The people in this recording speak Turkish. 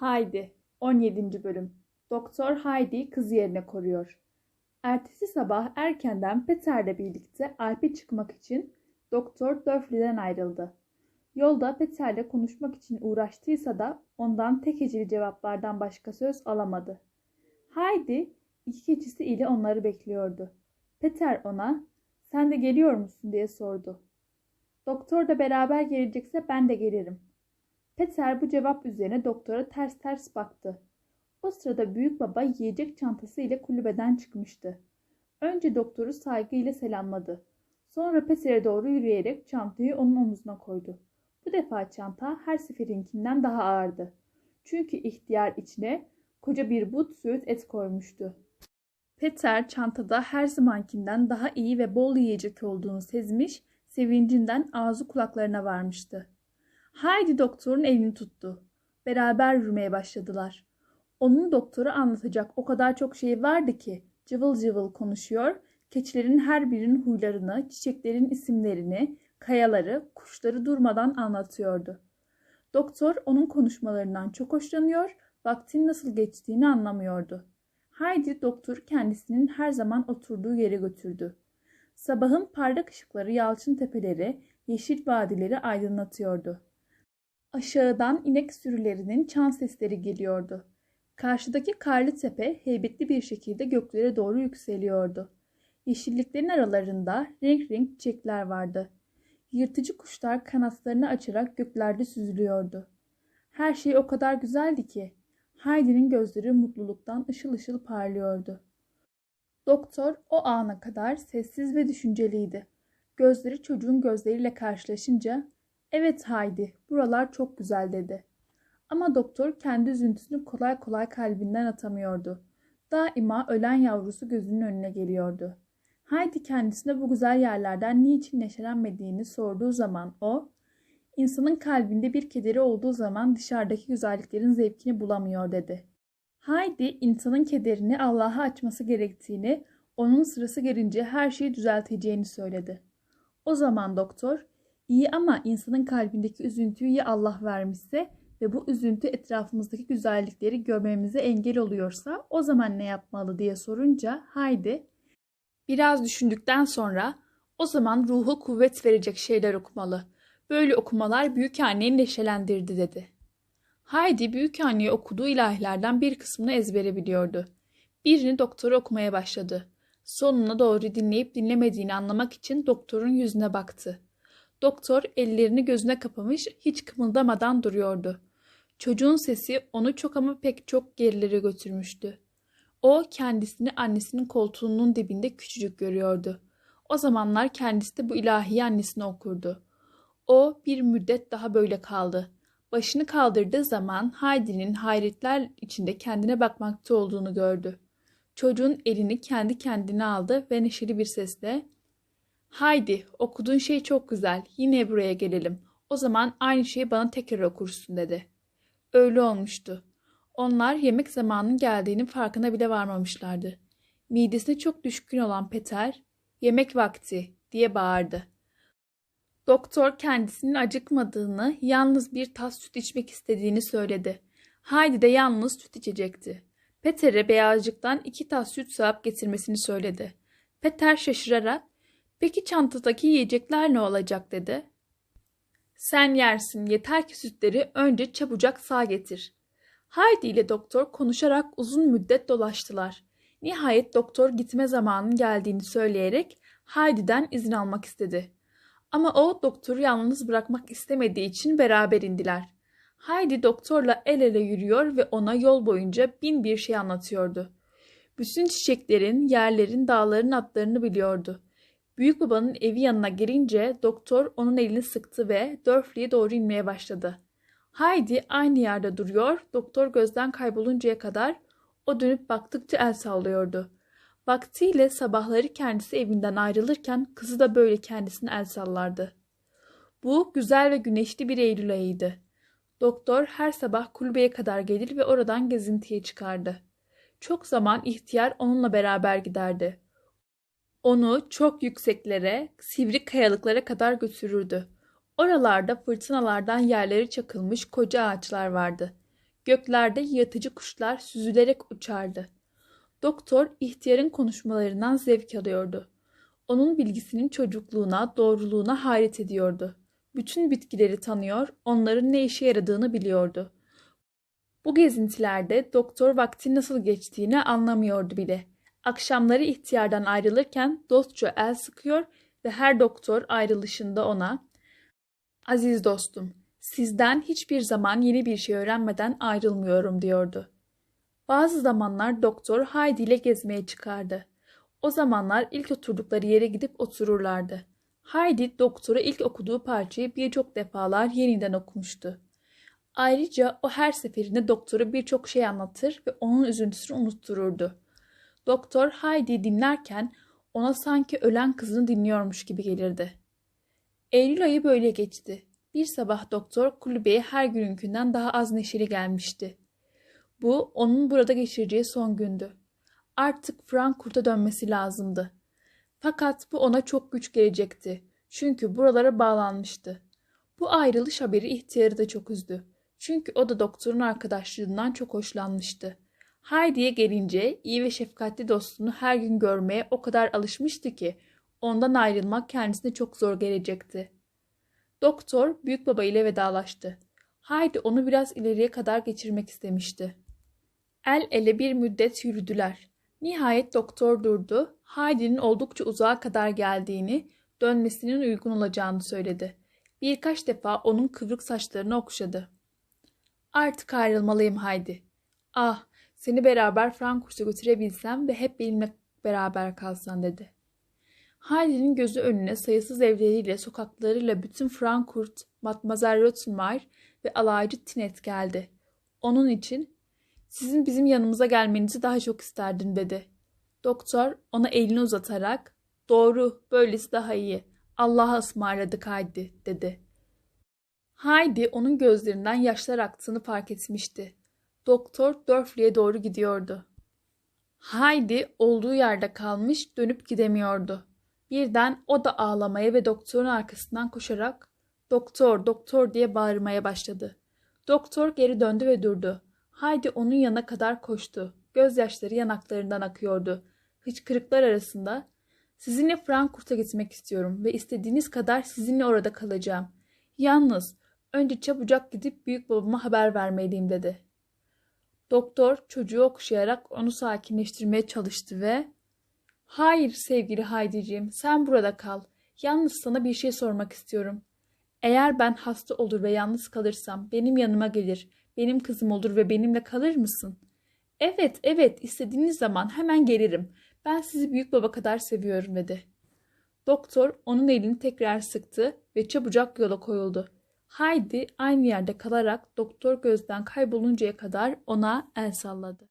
Haydi 17. bölüm Doktor Heidi kız yerine koruyor. Ertesi sabah erkenden Peter'le birlikte Alp'e çıkmak için Doktor Durfley'den ayrıldı. Yolda Peter'le konuşmak için uğraştıysa da ondan tek cevaplardan başka söz alamadı. Heidi iki keçisi ile onları bekliyordu. Peter ona sen de geliyor musun diye sordu. Doktor da beraber gelecekse ben de gelirim. Peter bu cevap üzerine doktora ters ters baktı. O sırada büyük baba yiyecek çantası ile kulübeden çıkmıştı. Önce doktoru saygıyla selamladı. Sonra Peter'e doğru yürüyerek çantayı onun omuzuna koydu. Bu defa çanta her seferinkinden daha ağırdı. Çünkü ihtiyar içine koca bir but söğüt et koymuştu. Peter çantada her zamankinden daha iyi ve bol yiyecek olduğunu sezmiş, sevincinden ağzı kulaklarına varmıştı. Haydi doktorun elini tuttu. Beraber yürümeye başladılar. Onun doktora anlatacak o kadar çok şey vardı ki cıvıl cıvıl konuşuyor, keçilerin her birinin huylarını, çiçeklerin isimlerini, kayaları, kuşları durmadan anlatıyordu. Doktor onun konuşmalarından çok hoşlanıyor, vaktin nasıl geçtiğini anlamıyordu. Haydi doktoru kendisinin her zaman oturduğu yere götürdü. Sabahın parlak ışıkları yalçın tepeleri, yeşil vadileri aydınlatıyordu. Aşağıdan inek sürülerinin çan sesleri geliyordu. Karşıdaki karlı tepe heybetli bir şekilde göklere doğru yükseliyordu. Yeşilliklerin aralarında renk renk çiçekler vardı. Yırtıcı kuşlar kanatlarını açarak göklerde süzülüyordu. Her şey o kadar güzeldi ki Heidi'nin gözleri mutluluktan ışıl ışıl parlıyordu. Doktor o ana kadar sessiz ve düşünceliydi. Gözleri çocuğun gözleriyle karşılaşınca "Evet Heidi, buralar çok güzel." dedi. Ama doktor kendi üzüntüsünü kolay kolay kalbinden atamıyordu. Daima ölen yavrusu gözünün önüne geliyordu. Heidi kendisine bu güzel yerlerden niçin neşelenmediğini sorduğu zaman o, insanın kalbinde bir kederi olduğu zaman dışarıdaki güzelliklerin zevkini bulamıyor dedi. Heidi insanın kederini Allah'a açması gerektiğini, onun sırası gelince her şeyi düzelteceğini söyledi. O zaman doktor, iyi ama insanın kalbindeki üzüntüyü ya Allah vermişse ve bu üzüntü etrafımızdaki güzellikleri görmemize engel oluyorsa o zaman ne yapmalı diye sorunca Haydi biraz düşündükten sonra o zaman ruhu kuvvet verecek şeyler okumalı. Böyle okumalar büyük anneyi neşelendirdi dedi. Haydi büyük anneye okuduğu ilahilerden bir kısmını ezbere biliyordu. Birini doktora okumaya başladı. Sonuna doğru dinleyip dinlemediğini anlamak için doktorun yüzüne baktı. Doktor ellerini gözüne kapamış hiç kımıldamadan duruyordu. Çocuğun sesi onu çok ama pek çok gerilere götürmüştü. O kendisini annesinin koltuğunun dibinde küçücük görüyordu. O zamanlar kendisi de bu ilahi annesine okurdu. O bir müddet daha böyle kaldı. Başını kaldırdığı zaman Heidi'nin hayretler içinde kendine bakmakta olduğunu gördü. Çocuğun elini kendi kendine aldı ve neşeli bir sesle ''Haydi, okuduğun şey çok güzel. Yine buraya gelelim. O zaman aynı şeyi bana tekrar okursun.'' dedi. Öyle olmuştu. Onlar yemek zamanının geldiğinin farkına bile varmamışlardı. Midesine çok düşkün olan Peter, ''Yemek vakti.'' diye bağırdı. Doktor kendisinin acıkmadığını, yalnız bir tas süt içmek istediğini söyledi. Haydi de yalnız süt içecekti. Peter'e beyazcıktan iki tas süt sağıp getirmesini söyledi. Peter şaşırarak, peki çantadaki yiyecekler ne olacak dedi. Sen yersin yeter ki sütleri önce çabucak sağ getir. Haydi ile doktor konuşarak uzun müddet dolaştılar. Nihayet doktor gitme zamanının geldiğini söyleyerek Heidi'den izin almak istedi. Ama o doktoru yalnız bırakmak istemediği için beraber indiler. Heidi doktorla el ele yürüyor ve ona yol boyunca bin bir şey anlatıyordu. Bütün çiçeklerin, yerlerin, dağların adlarını biliyordu. Büyük babanın evi yanına gelince doktor onun elini sıktı ve Durfley'e doğru inmeye başladı. Heidi aynı yerde duruyor, doktor gözden kayboluncaya kadar o dönüp baktıkça el sallıyordu. Vaktiyle sabahları kendisi evinden ayrılırken kızı da böyle kendisine el sallardı. Bu güzel ve güneşli bir Eylül ayıydı. Doktor her sabah kulübeye kadar gelir ve oradan gezintiye çıkardı. Çok zaman ihtiyar onunla beraber giderdi. Onu çok yükseklere, sivri kayalıklara kadar götürürdü. Oralarda fırtınalardan yerleri çakılmış koca ağaçlar vardı. Göklerde yırtıcı kuşlar süzülerek uçardı. Doktor ihtiyarın konuşmalarından zevk alıyordu. Onun bilgisinin çocukluğuna, doğruluğuna hayret ediyordu. Bütün bitkileri tanıyor, onların ne işe yaradığını biliyordu. Bu gezintilerde doktor vaktin nasıl geçtiğini anlamıyordu bile. Akşamları ihtiyardan ayrılırken dostça el sıkıyor ve her doktor ayrılışında ona "Aziz dostum, sizden hiçbir zaman yeni bir şey öğrenmeden ayrılmıyorum." diyordu. Bazı zamanlar doktor Heidi ile gezmeye çıkardı. O zamanlar ilk oturdukları yere gidip otururlardı. Heidi doktora ilk okuduğu parçayı birçok defalar yeniden okumuştu. Ayrıca o her seferinde doktora birçok şey anlatır ve onun üzüntüsünü unuttururdu. Doktor Heidi dinlerken ona sanki ölen kızını dinliyormuş gibi gelirdi. Eylül ayı böyle geçti. Bir sabah doktor kulübeye her gününkünden daha az neşeli gelmişti. Bu onun burada geçireceği son gündü. Artık Frankfurt'a dönmesi lazımdı. Fakat bu ona çok güç gelecekti. Çünkü buralara bağlanmıştı. Bu ayrılış haberi ihtiyarı da çok üzdü. Çünkü o da doktorun arkadaşlığından çok hoşlanmıştı. Heidi'ye gelince iyi ve şefkatli dostunu her gün görmeye o kadar alışmıştı ki ondan ayrılmak kendisine çok zor gelecekti. Doktor büyük baba ile vedalaştı. Heidi onu biraz ileriye kadar geçirmek istemişti. El ele bir müddet yürüdüler. Nihayet doktor durdu. Heidi'nin oldukça uzağa kadar geldiğini, dönmesinin uygun olacağını söyledi. Birkaç defa onun kıvrık saçlarını okşadı. Artık ayrılmalıyım Heidi. Ah, seni beraber Frankfurt'a götürebilsem ve hep benimle beraber kalsan dedi. Heidi'nin gözü önüne sayısız evleriyle, sokaklarıyla bütün Frankfurt, Matmazel Rottenmeier ve alaycı Tinet geldi. Onun için sizin bizim yanımıza gelmenizi daha çok isterdim dedi. Doktor ona elini uzatarak doğru böylesi daha iyi. Allah'a ısmarladık Haydi dedi. Haydi onun gözlerinden yaşlar aktığını fark etmişti. Doktor Dörfli'ye doğru gidiyordu. Haydi olduğu yerde kalmış dönüp gidemiyordu. Birden o da ağlamaya ve doktorun arkasından koşarak doktor doktor diye bağırmaya başladı. Doktor geri döndü ve durdu. Haydi onun yanına kadar koştu. Gözyaşları yanaklarından akıyordu. Hıçkırıklar arasında sizinle Frankfurt'a gitmek istiyorum ve istediğiniz kadar sizinle orada kalacağım. Yalnız önce çabucak gidip büyük babama haber vermeliyim dedi. Doktor çocuğu okşayarak onu sakinleştirmeye çalıştı ve Hayır sevgili Haydiciğim sen burada kal. Yalnız sana bir şey sormak istiyorum. Eğer ben hasta olur ve yalnız kalırsam benim yanıma gelir, benim kızım olur ve benimle kalır mısın? Evet, evet istediğiniz zaman hemen gelirim. Ben sizi büyük baba kadar seviyorum dedi. Doktor onun elini tekrar sıktı ve çabucak yola koyuldu. Haydi aynı yerde kalarak doktor gözden kayboluncaya kadar ona el salladı.